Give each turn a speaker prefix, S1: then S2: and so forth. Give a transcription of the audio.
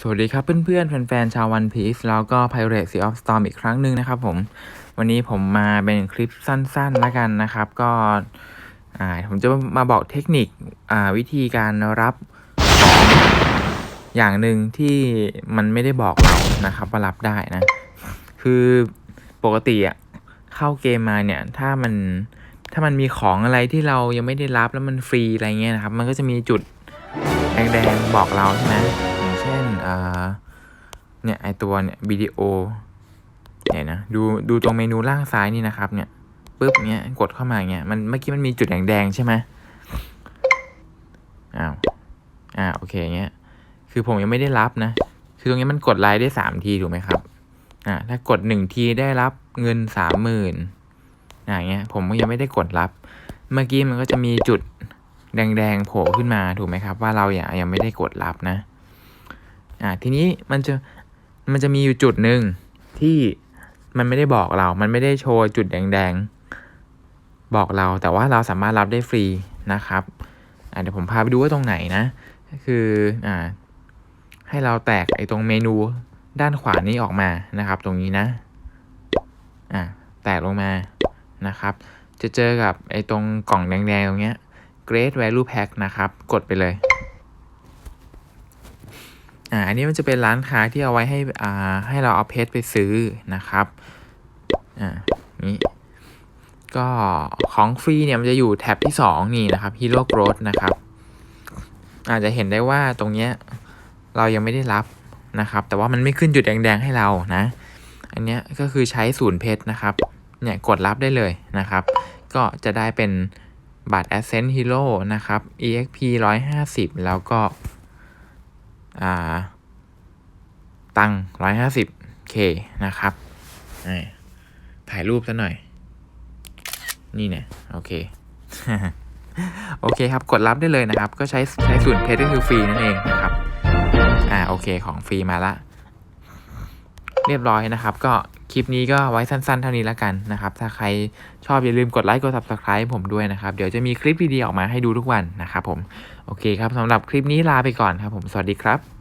S1: สวัสดีครับเพื่อนๆ แฟนๆ ชาว One Piece แล้วก็ Pirate Sea of Storm อีกครั้งหนึ่งนะครับผม วันนี้ผมมาเป็นคลิปสั้นๆแล้วกันนะครับ ก็อ่าผมจะมาบอกเทคนิคอ่าวิธีการรับองอย่างหนึ่งที่มันไม่ได้บอกเรานะครับว่ารับได้นะ คือปกติอะเข้าเกมมาเนี่ย ถ้ามันถ้ามันมีของอะไรที่เรายังไม่ได้รับแล้วมันฟรีอะไรเงี้ยนะครับ มันก็จะมีจุด แดงๆบอกเราใช่ไหมอย่างเช่นเนี่ยไอตัวเนี่ยวิดีโอเนี่ยนะดูดูตรงเมนูล่างซ้ายนี่นะครับเนี่ยปุ๊บเนี่ยกดเข้ามาเนี่ยมันเมื่อกี้มันมีจุดแดงๆใช่ไหมอ้าวอ่าโอเคเงี้ยคือผมยังไม่ได้รับนะ คือตรงนี้มันกดไลค์ได้สามทีถูกไหมครับอ่าถ้ากดหนึ่งทีได้รับเงินสามหมื่นอย่างเงี้ยผมก็ยังไม่ได้กดรับ เมื่อกี้มันก็จะมีจุด แดงๆโผล่ขึ้นมาถูกไหมครับ ว่าเราอย่ายังไม่ได้กดรับนะอ่าทีนี้มันจะมันจะมีอยู่จุดหนึ่งที่มันไม่ได้บอกเรา มันไม่ได้โชว์จุดแดงๆ บอกเรา แต่ว่าเราสามารถรับได้ฟรีนะครับอ่าเดี๋ยวผมพาไปดูว่าตรงไหนนะก็คืออ่าให้เราแตกไอ้ตรงเมนูด้านขวานี้ออกมานะครับ ตรงนี้นะอ่าแตกลงมานะครับ จะเจอกับไอ้ตรงกล่องแดงๆตรงเนี้ย Great Value Pack นะครับ กดไปเลย อ่า อันนี้มันจะเป็นร้านค้าที่เอาไว้ให้ อ่า ให้เราเอาเพชรไปซื้อนะครับ อ่า นี้ก็ของฟรีเนี่ยมันจะอยู่แท็บที่สองนี่นะครับ Hero Growth นะครับ อาจจะเห็นได้ว่าตรงเนี้ยเรายังไม่ได้รับนะครับ แต่ว่ามันไม่ขึ้นจุดแดงๆให้เรานะ อันเนี้ยก็คือใช้ศูนย์เพชรนะครับ เนี่ยกดรับได้เลยนะครับ ก็จะได้เป็น บัตร Ascent Hero นะครับ EXP 150 แล้วก็อ่าตังค์150 K นะครับ ถ่ายรูปซะหน่อย นี่เนี่ย โอเค โอเคครับ กดรับได้เลยนะครับ ก็ใช้ใช้ศูนย์เพชรก็คือฟรีนั่นเองนะครับ อ่า โอเค ของฟรีมาละ เรียบร้อยนะครับ ก็ คลิปนี้ก็ไว้สั้นๆ เท่านี้แล้วกันนะครับ ถ้าใครชอบอย่าลืมกดไลค์กด subscribe ผมด้วยนะครับ เดี๋ยวจะมีคลิปดีๆออกมาให้ดูทุกวันนะครับผม โอเคครับสำหรับคลิปนี้ลาไปก่อนครับผม สวัสดีครับ